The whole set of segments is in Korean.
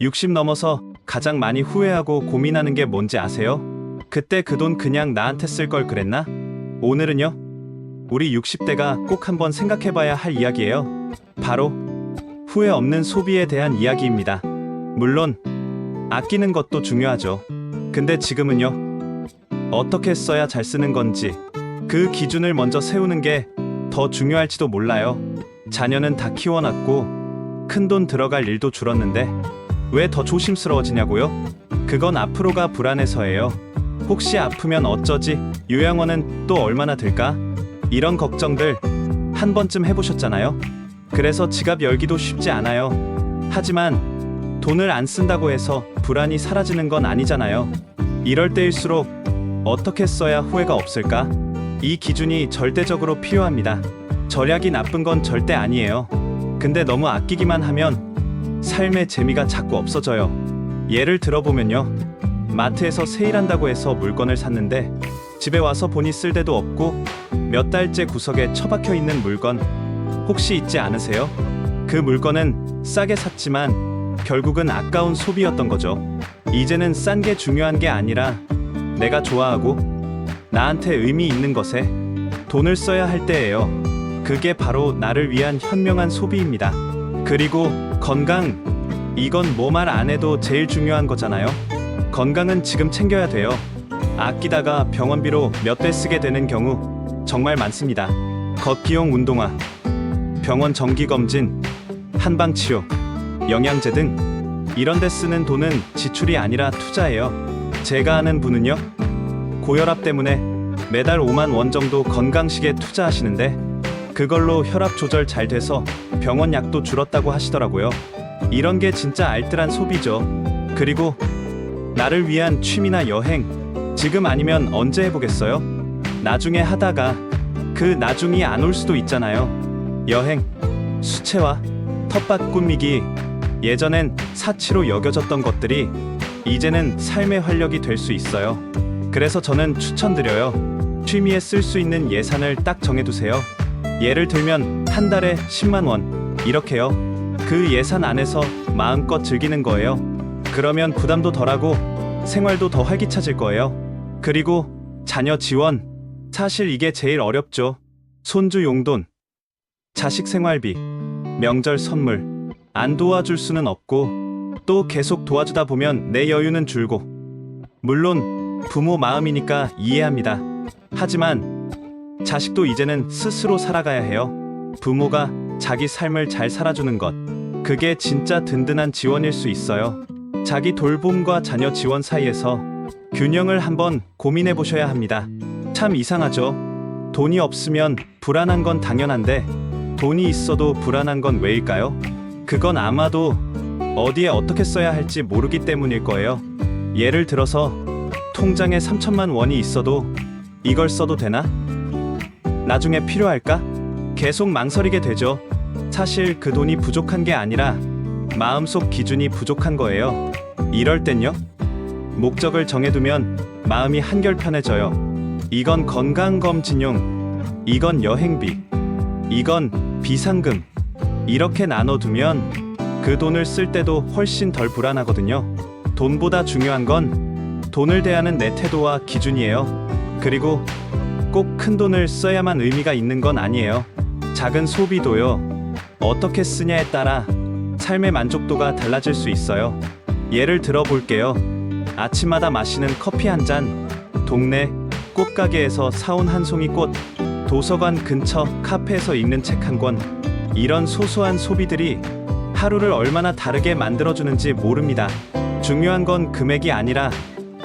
60 넘어서 가장 많이 후회하고 고민하는 게 뭔지 아세요? 그때 그 돈 그냥 나한테 쓸 걸 그랬나? 오늘은요? 우리 60대가 꼭 한번 생각해봐야 할 이야기예요. 바로 후회 없는 소비에 대한 이야기입니다. 물론 아끼는 것도 중요하죠. 근데 지금은요. 어떻게 써야 잘 쓰는 건지 그 기준을 먼저 세우는 게 더 중요할지도 몰라요. 자녀는 다 키워놨고 큰 돈 들어갈 일도 줄었는데 왜 더 조심스러워지냐고요? 그건 앞으로가 불안해서예요. 혹시 아프면 어쩌지? 요양원은 또 얼마나 들까? 이런 걱정들 한 번쯤 해보셨잖아요? 그래서 지갑 열기도 쉽지 않아요. 하지만 돈을 안 쓴다고 해서 불안이 사라지는 건 아니잖아요. 이럴 때일수록 어떻게 써야 후회가 없을까? 이 기준이 절대적으로 필요합니다. 절약이 나쁜 건 절대 아니에요. 근데 너무 아끼기만 하면 삶의 재미가 자꾸 없어져요. 예를 들어보면요. 마트에서 세일한다고 해서 물건을 샀는데 집에 와서 보니 쓸 데도 없고 몇 달째 구석에 처박혀 있는 물건 혹시 있지 않으세요? 그 물건은 싸게 샀지만 결국은 아까운 소비였던 거죠. 이제는 싼 게 중요한 게 아니라 내가 좋아하고 나한테 의미 있는 것에 돈을 써야 할 때예요. 그게 바로 나를 위한 현명한 소비입니다. 그리고 건강 이건 뭐 말 안 해도 제일 중요한 거잖아요. 건강은 지금 챙겨야 돼요. 아끼다가 병원비로 몇 대 쓰게 되는 경우 정말 많습니다. 걷기용 운동화, 병원 정기 검진, 한방 치료, 영양제 등 이런 데 쓰는 돈은 지출이 아니라 투자예요. 제가 아는 분은요. 고혈압 때문에 매달 5만 원 정도 건강식에 투자하시는데 그걸로 혈압 조절 잘 돼서 병원 약도 줄었다고 하시더라고요. 이런 게 진짜 알뜰한 소비죠. 그리고 나를 위한 취미나 여행 지금 아니면 언제 해보겠어요? 나중에 하다가 그 나중이 안 올 수도 있잖아요. 여행, 수채화, 텃밭 꾸미기 예전엔 사치로 여겨졌던 것들이 이제는 삶의 활력이 될 수 있어요. 그래서 저는 추천드려요. 취미에 쓸 수 있는 예산을 딱 정해두세요. 예를 들면 한 달에 10만 원 이렇게요. 그 예산 안에서 마음껏 즐기는 거예요. 그러면 부담도 덜하고 생활도 더 활기차질 거예요. 그리고 자녀 지원 사실 이게 제일 어렵죠. 손주 용돈, 자식 생활비, 명절 선물 안 도와줄 수는 없고 또 계속 도와주다 보면 내 여유는 줄고 물론 부모 마음이니까 이해합니다. 하지만 자식도 이제는 스스로 살아가야 해요. 부모가 자기 삶을 잘 살아주는 것. 그게 진짜 든든한 지원일 수 있어요. 자기 돌봄과 자녀 지원 사이에서 균형을 한번 고민해 보셔야 합니다. 참 이상하죠? 돈이 없으면 불안한 건 당연한데 돈이 있어도 불안한 건 왜일까요? 그건 아마도 어디에 어떻게 써야 할지 모르기 때문일 거예요. 예를 들어서 통장에 3천만 원이 있어도 이걸 써도 되나? 나중에 필요할까? 계속 망설이게 되죠. 사실 그 돈이 부족한 게 아니라 마음속 기준이 부족한 거예요. 이럴 땐요. 목적을 정해두면 마음이 한결 편해져요. 이건 건강검진용, 이건 여행비, 이건 비상금. 이렇게 나눠두면 그 돈을 쓸 때도 훨씬 덜 불안하거든요. 돈보다 중요한 건 돈을 대하는 내 태도와 기준이에요. 그리고 꼭 큰 돈을 써야만 의미가 있는 건 아니에요. 작은 소비도요. 어떻게 쓰냐에 따라 삶의 만족도가 달라질 수 있어요. 예를 들어 볼게요. 아침마다 마시는 커피 한 잔, 동네 꽃가게에서 사온 한 송이 꽃, 도서관 근처 카페에서 읽는 책 한 권. 이런 소소한 소비들이 하루를 얼마나 다르게 만들어주는지 모릅니다. 중요한 건 금액이 아니라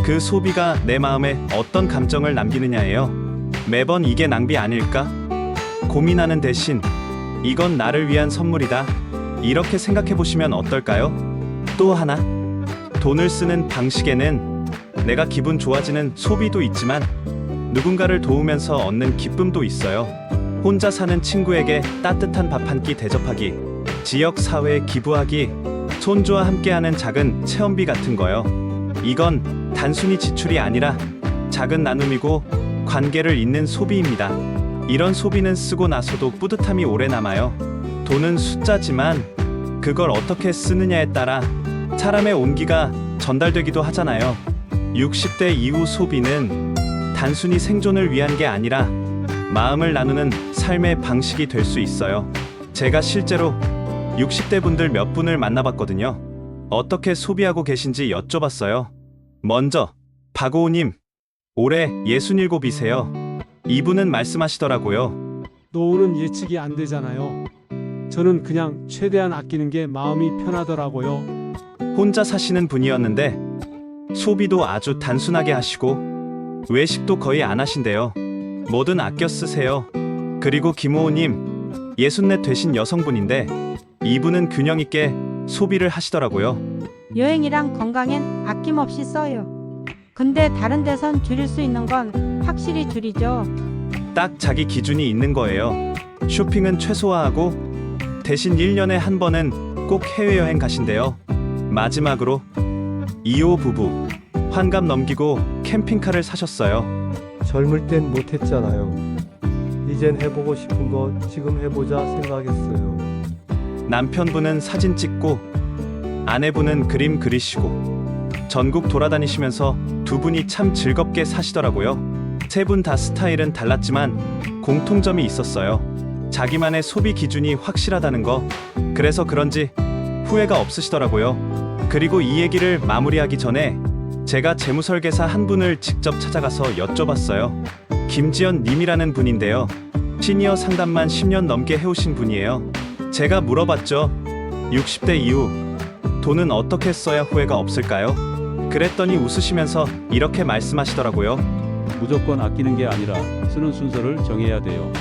그 소비가 내 마음에 어떤 감정을 남기느냐예요. 매번 이게 낭비 아닐까? 고민하는 대신 이건 나를 위한 선물이다. 이렇게 생각해 보시면 어떨까요? 또 하나. 돈을 쓰는 방식에는 내가 기분 좋아지는 소비도 있지만 누군가를 도우면서 얻는 기쁨도 있어요. 혼자 사는 친구에게 따뜻한 밥 한 끼 대접하기, 지역 사회에 기부하기, 손주와 함께하는 작은 체험비 같은 거요. 이건 단순히 지출이 아니라 작은 나눔이고 관계를 잇는 소비입니다. 이런 소비는 쓰고 나서도 뿌듯함이 오래 남아요. 돈은 숫자지만 그걸 어떻게 쓰느냐에 따라 사람의 온기가 전달되기도 하잖아요. 60대 이후 소비는 단순히 생존을 위한 게 아니라 마음을 나누는 삶의 방식이 될 수 있어요. 제가 실제로 60대 분들 몇 분을 만나봤거든요. 어떻게 소비하고 계신지 여쭤봤어요. 먼저 박오우님 올해 67이세요. 이분은 말씀하시더라고요. 노후는 예측이 안 되잖아요. 저는 그냥 최대한 아끼는 게 마음이 편하더라고요. 혼자 사시는 분이었는데 소비도 아주 단순하게 하시고 외식도 거의 안 하신대요. 뭐든 아껴 쓰세요. 그리고 김호우님 예순넷 되신 여성분인데 이분은 균형 있게 소비를 하시더라고요. 여행이랑 건강엔 아낌없이 써요. 근데 다른 데선 줄일 수 있는 건 확실히 줄이죠. 딱 자기 기준이 있는 거예요. 쇼핑은 최소화하고 대신 1년에 한 번은 꼭 해외여행 가신대요. 마지막으로 이호 부부 환갑 넘기고 캠핑카를 사셨어요. 젊을 땐 못했잖아요. 이젠 해보고 싶은 거 지금 해보자 생각했어요. 남편분은 사진 찍고 아내분은 그림 그리시고 전국 돌아다니시면서 두 분이 참 즐겁게 사시더라고요. 세 분 다 스타일은 달랐지만 공통점이 있었어요. 자기만의 소비 기준이 확실하다는 거. 그래서 그런지 후회가 없으시더라고요. 그리고 이 얘기를 마무리하기 전에 제가 재무설계사 한 분을 직접 찾아가서 여쭤봤어요. 김지연 님이라는 분인데요. 시니어 상담만 10년 넘게 해오신 분이에요. 제가 물어봤죠. 60대 이후 돈은 어떻게 써야 후회가 없을까요? 그랬더니 웃으시면서 이렇게 말씀하시더라고요. 무조건 아끼는 게 아니라 쓰는 순서를 정해야 돼요.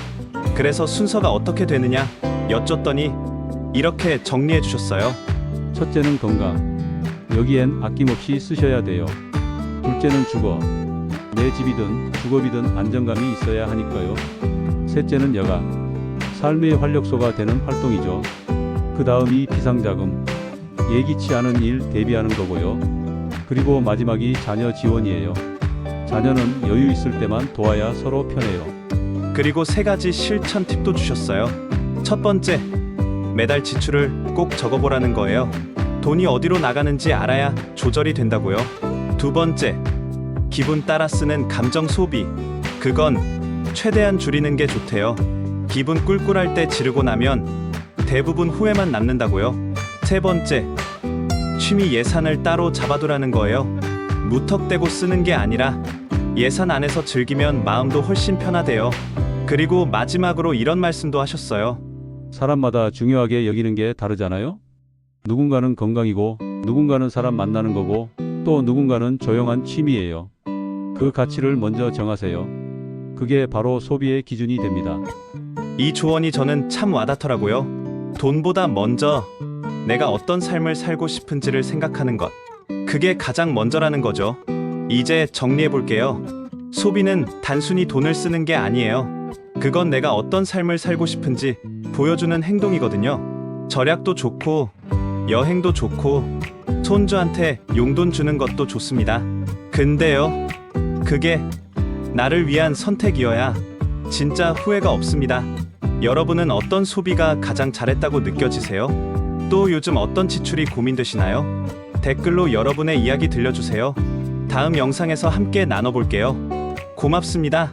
그래서 순서가 어떻게 되느냐 여쭸더니 이렇게 정리해 주셨어요. 첫째는 건강. 여기엔 아낌없이 쓰셔야 돼요. 둘째는 주거. 내 집이든 주거비든 안정감이 있어야 하니까요. 셋째는 여가. 삶의 활력소가 되는 활동이죠. 그 다음이 비상자금. 예기치 않은 일 대비하는 거고요. 그리고 마지막이 자녀 지원이에요. 자녀는 여유 있을 때만 도와야 서로 편해요. 그리고 세 가지 실천 팁도 주셨어요. 첫 번째, 매달 지출을 꼭 적어보라는 거예요. 돈이 어디로 나가는지 알아야 조절이 된다고요. 두 번째, 기분 따라 쓰는 감정 소비. 그건 최대한 줄이는 게 좋대요. 기분 꿀꿀할 때 지르고 나면 대부분 후회만 남는다고요. 세 번째, 취미 예산을 따로 잡아두라는 거예요. 무턱대고 쓰는 게 아니라 예산 안에서 즐기면 마음도 훨씬 편하대요. 그리고 마지막으로 이런 말씀도 하셨어요. 사람마다 중요하게 여기는 게 다르잖아요? 누군가는 건강이고, 누군가는 사람 만나는 거고, 또 누군가는 조용한 취미예요. 그 가치를 먼저 정하세요. 그게 바로 소비의 기준이 됩니다. 이 조언이 저는 참 와닿더라고요. 돈보다 먼저 내가 어떤 삶을 살고 싶은지를 생각하는 것. 그게 가장 먼저라는 거죠. 이제 정리해 볼게요. 소비는 단순히 돈을 쓰는 게 아니에요. 그건 내가 어떤 삶을 살고 싶은지 보여주는 행동이거든요. 절약도 좋고, 여행도 좋고, 손주한테 용돈 주는 것도 좋습니다. 근데요, 그게 나를 위한 선택이어야 진짜 후회가 없습니다. 여러분은 어떤 소비가 가장 잘했다고 느껴지세요? 또 요즘 어떤 지출이 고민되시나요? 댓글로 여러분의 이야기 들려주세요. 다음 영상에서 함께 나눠볼게요. 고맙습니다.